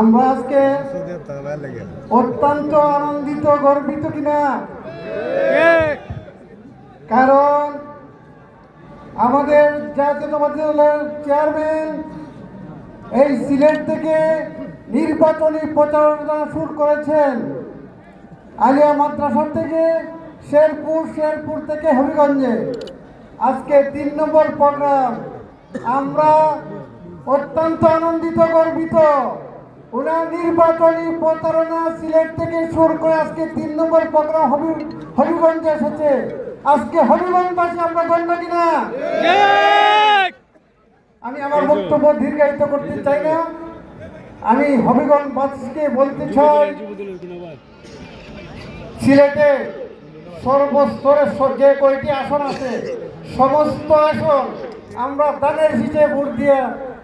আমরা আজকে অত্যন্ত আনন্দিত গর্বিত কিনা? কারণ আমাদের জাতীয়তাবাদী দলের চেয়ারম্যান এই সিলেট থেকে নির্বাচনী প্রচারণা শুরু করেছেন। আলিয়া মাদ্রাসা থেকে শেরপুর শেরপুর থেকে হবিগঞ্জে। আজকে তিন নম্বর প্রোগ্রাম। আমরা অত্যন্ত আনন্দিত গর্বিত। ওনার নির্বাচনী প্রতারণা সিলেট থেকে শুরু করে আজকে তিন নম্বর প্রোগ্রাম হবি হবিগঞ্জে এসেছে। আজকে হবিগঞ্জবাসী আমরা গণ্য কিনা? আমি আমার বক্তব্য দীর্ঘায়িত করতে চাই না। আমি হবিগঞ্জবাসীকে বলতে চাই, সিলেটে সর্বস্তরে যে কয়টি আসন আছে, সমস্ত আসন আমরা দানের সিটে ভোট দিয়ে